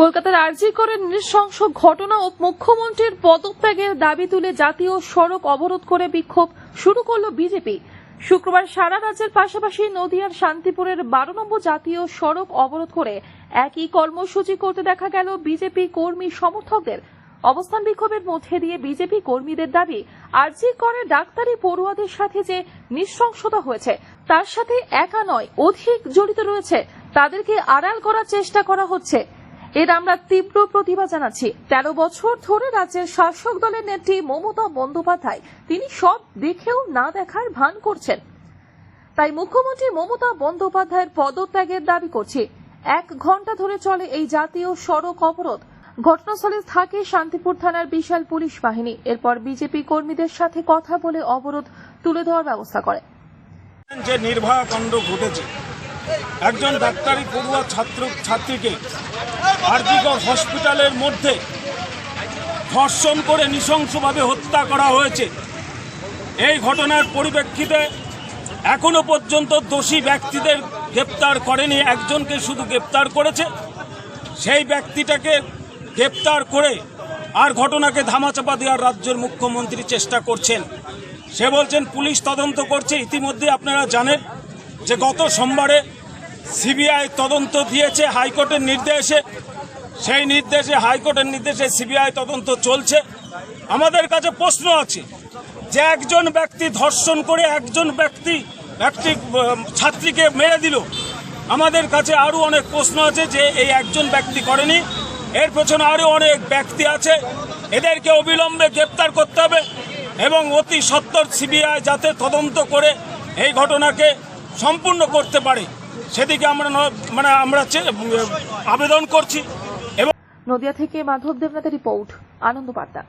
কলকাতার আরজি করে নৃশংস ঘটনা ও মুখ্যমন্ত্রীর পদত্যাগের দাবি তুলে জাতীয় সড়ক অবরোধ করে বিক্ষোভ শুরু করল বিজেপি। শুক্রবার সারা রাজ্যের পাশাপাশি নদিয়ার শান্তিপুরের বারো নম্বর জাতীয় সড়ক অবরোধ করে একই কর্মসূচি করতে দেখা গেল বিজেপি কর্মী সমর্থকদের। অবস্থান বিক্ষোভের মধ্যে দিয়ে বিজেপি কর্মীদের দাবি, আরজি করে ডাক্তারি পড়ুয়াদের সাথে যে নৃশংসতা হয়েছে, তার সাথে একা নয়, অধিক জড়িত রয়েছে। তাদেরকে আড়াল করার চেষ্টা করা হচ্ছে। এর আমরা তীব্র প্রতিবাদ জানাচ্ছি। তেরো বছর ধরে রাজ্যের শাসক দলের নেত্রী মমতা বন্দ্যোপাধ্যায়, তিনি সব দেখেও না দেখার ভান করছেন। তাই মুখ্যমন্ত্রী মমতা বন্দ্যোপাধ্যায়ের পদত্যাগের দাবি করছি। এক ঘণ্টা ধরে চলে এই জাতীয় সড়ক অবরোধ। ঘটনাস্থলে থাকে শান্তিপুর থানার বিশাল পুলিশ বাহিনী। এরপর বিজেপি কর্মীদের সাথে কথা বলে অবরোধ তুলে দেওয়ার ব্যবস্থা করে। যে নির্ভয়া কাণ্ড ঘটেছে একজন ডাক্তারি পড়ুয়া ছাত্র, ছাত্রীকে আরজিগড় হসপিটালের মধ্যে ধর্ষণ করে নৃশংসভাবে হত্যা করা হয়েছে। এই ঘটনার পরিপ্রেক্ষিতে এখনও পর্যন্ত দোষী ব্যক্তিদের গ্রেপ্তার করেনি, একজনকে শুধু গ্রেপ্তার করেছে। সেই ব্যক্তিটাকে গ্রেপ্তার করে আর ঘটনাকে ধামাচাপা দেওয়ার রাজ্যের মুখ্যমন্ত্রী চেষ্টা করছেন। সে বলছেন, পুলিশ তদন্ত করছে। ইতিমধ্যে আপনারা জানেন যে গত সোমবারে সিবিআই তদন্ত দিয়েছে, হাইকোর্টের নির্দেশে, সেই নির্দেশে, হাইকোর্টের নির্দেশে সিবিআই তদন্ত চলছে। আমাদের কাছে প্রশ্ন আছে যে একজন ব্যক্তি ধর্ষণ করে একজন ব্যক্তি, একটি ছাত্রীকে মেরে দিল। আমাদের কাছে আরও অনেক প্রশ্ন আছে যে এই একজন ব্যক্তি করেনি। এর পেছনে আরও অনেক ব্যক্তি আছে। এদেরকে অবিলম্বে গ্রেপ্তার করতে হবে এবং অতি সত্বর সিবিআই যাতে তদন্ত করে এই ঘটনাকে সম্পূর্ণ করতে পারে, সেদিকে আমরা মানে আমরা আবেদন করছি। এবং নদিয়া থেকে মাধব দেবনাথের রিপোর্ট, আনন্দ বার্তা।